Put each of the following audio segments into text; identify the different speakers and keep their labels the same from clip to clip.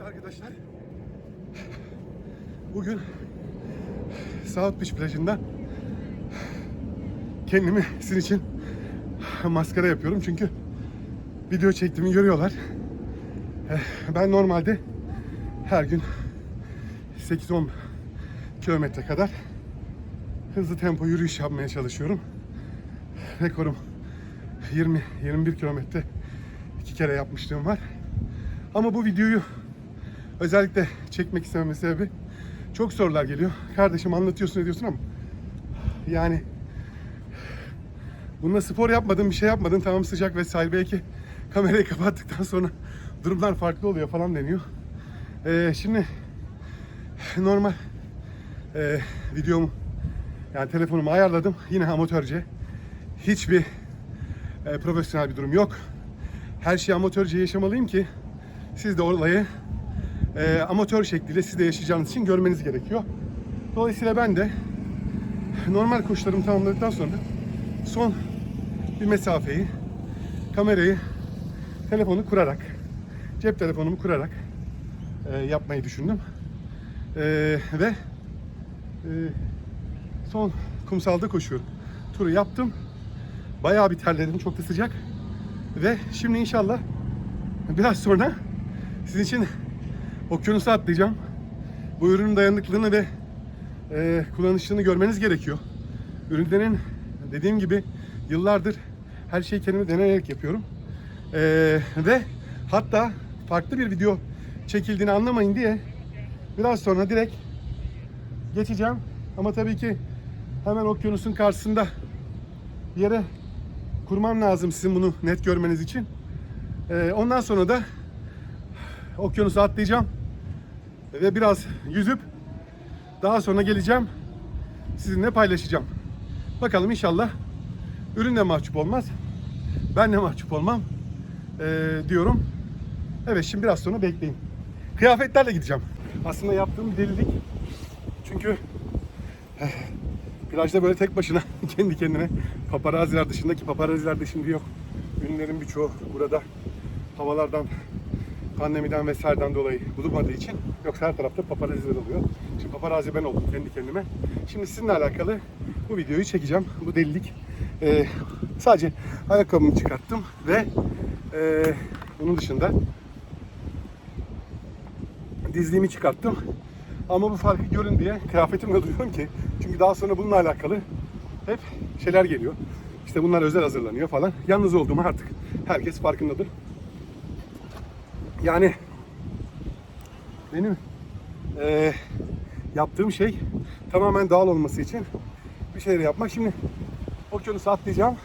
Speaker 1: Evet arkadaşlar. Bugün South Beach plajında kendimi sizin için maskara yapıyorum çünkü video çektiğimi görüyorlar. Ben normalde her gün 8-10 kilometre kadar hızlı tempo yürüyüş yapmaya çalışıyorum. Rekorum 20-21 kilometre iki kere yapmışlığım var. Ama bu videoyu özellikle çekmek istememin sebebi çok sorular geliyor. Kardeşim anlatıyorsun ediyorsun ama yani bununla spor yapmadın bir şey yapmadın tamam sıcak vesaire belki kamerayı kapattıktan sonra durumlar farklı oluyor falan deniyor. Ee, şimdi normal e, videomu yani telefonumu ayarladım yine amatörce hiçbir e, profesyonel bir durum yok. Her şeyi amatörce yaşamalıyım ki siz de olayı e, amatör şekliyle siz de yaşayacağınız için görmeniz gerekiyor. Dolayısıyla ben de normal koşularımı tamamladıktan sonra son bir mesafeyi kamerayı telefonu kurarak cep telefonumu kurarak e, yapmayı düşündüm. E, ve e, son kumsalda koşuyorum. Turu yaptım. Bayağı bir terledim. Çok da sıcak. Ve şimdi inşallah biraz sonra sizin için okyanusa atlayacağım. Bu ürünün dayanıklılığını ve e, kullanışını görmeniz gerekiyor. Ürünlerin dediğim gibi yıllardır her şeyi kendimi deneyerek yapıyorum. E, ve hatta farklı bir video çekildiğini anlamayın diye biraz sonra direkt geçeceğim. Ama tabii ki hemen okyanusun karşısında bir yere kurmam lazım sizin bunu net görmeniz için. Ee, ondan sonra da okyanusa atlayacağım ve biraz yüzüp daha sonra geleceğim sizinle paylaşacağım. Bakalım inşallah ürün de mahcup olmaz. Ben de mahcup olmam ee, diyorum. Evet şimdi biraz sonra bekleyin. Kıyafetlerle gideceğim. Aslında yaptığım delilik. Çünkü eh, plajda böyle tek başına kendi kendine paparaziler dışındaki paparaziler de şimdi yok. Ünlülerin birçoğu burada havalardan, pandemiden vesaireden dolayı bulunmadığı için yoksa her tarafta paparaziler oluyor. Şimdi paparazi ben oldum kendi kendime. Şimdi sizinle alakalı bu videoyu çekeceğim. Bu delilik. Ee, sadece ayakkabımı çıkarttım ve e, bunun dışında dizliğimi çıkarttım. Ama bu farkı görün diye kıyafetimle duruyorum ki. Çünkü daha sonra bununla alakalı hep şeyler geliyor. İşte bunlar özel hazırlanıyor falan. Yalnız olduğumu artık herkes farkındadır. Yani benim eee, yaptığım şey tamamen doğal olması için bir şeyler yapmak. Şimdi okyanusu atlayacağım.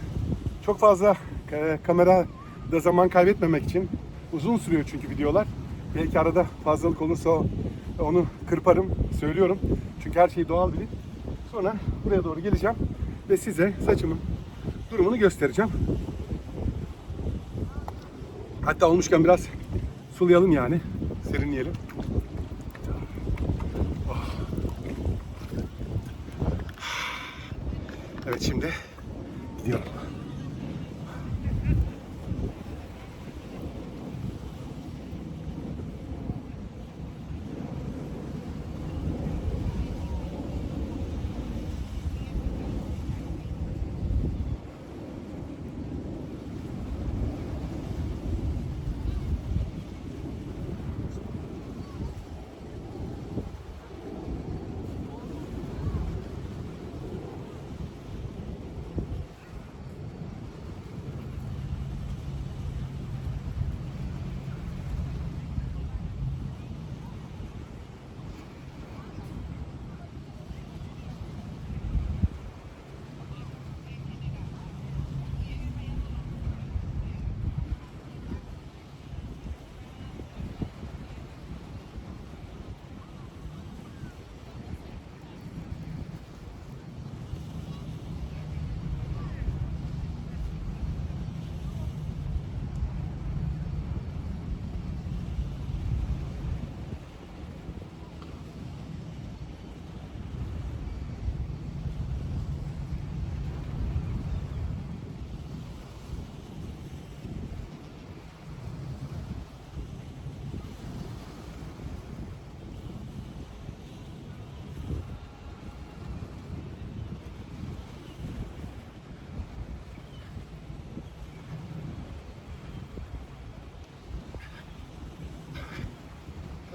Speaker 1: Çok fazla e, kamerada zaman kaybetmemek için uzun sürüyor çünkü videolar. Belki arada fazlalık olursa onu kırparım, söylüyorum. Çünkü her şey doğal bilin. Sonra buraya doğru geleceğim ve size saçımın durumunu göstereceğim. Hatta olmuşken biraz sulayalım yani. Serinleyelim. Oh. Evet şimdi gidiyorum.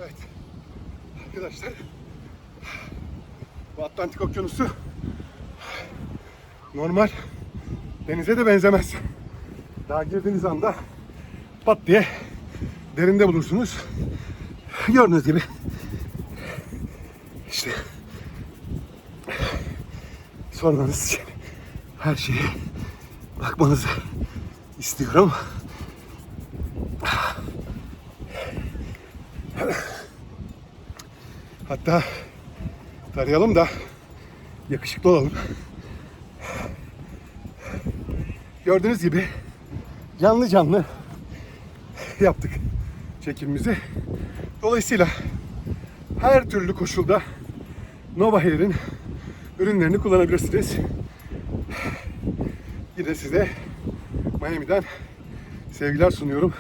Speaker 1: Evet. Arkadaşlar bu Atlantik Okyanusu normal denize de benzemez. Daha girdiğiniz anda pat diye derinde bulursunuz. Gördüğünüz gibi işte sormanız için her şeye bakmanızı istiyorum. Hatta tarayalım da yakışıklı olalım. Gördüğünüz gibi canlı canlı yaptık çekimimizi. Dolayısıyla her türlü koşulda Nova Hair'in ürünlerini kullanabilirsiniz. Yine size Miami'den sevgiler sunuyorum.